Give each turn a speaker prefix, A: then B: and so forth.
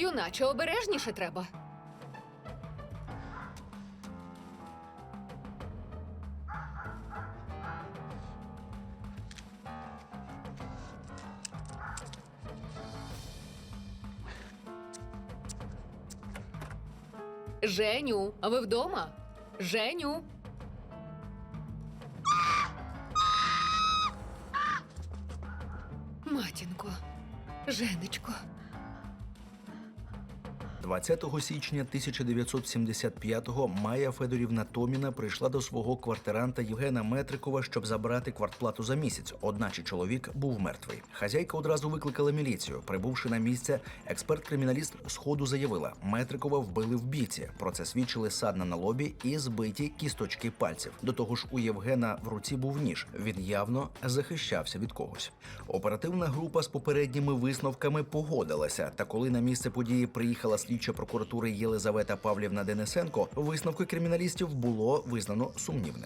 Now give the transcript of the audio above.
A: Юначе обережніше треба. Женю, а ви вдома? Женю. Матінко, Женечко.
B: 20 січня 1975-го Майя Федорівна Томіна прийшла до свого квартиранта Євгена Метрикова, щоб забрати квартплату за місяць, одначе чоловік був мертвий. Хазяйка одразу викликала міліцію. Прибувши на місце, експерт-криміналіст сходу заявила, Метрикова вбили в бійці. Про це свідчили садна на лобі і збиті кісточки пальців. До того ж, у Євгена в руці був ніж. Він явно захищався від когось. Оперативна група з попередніми висновками погодилася. Та коли на місце події приїхала слідча прокуратури Єлизавета Павлівна Денисенко, висновки криміналістів було визнано сумнівними.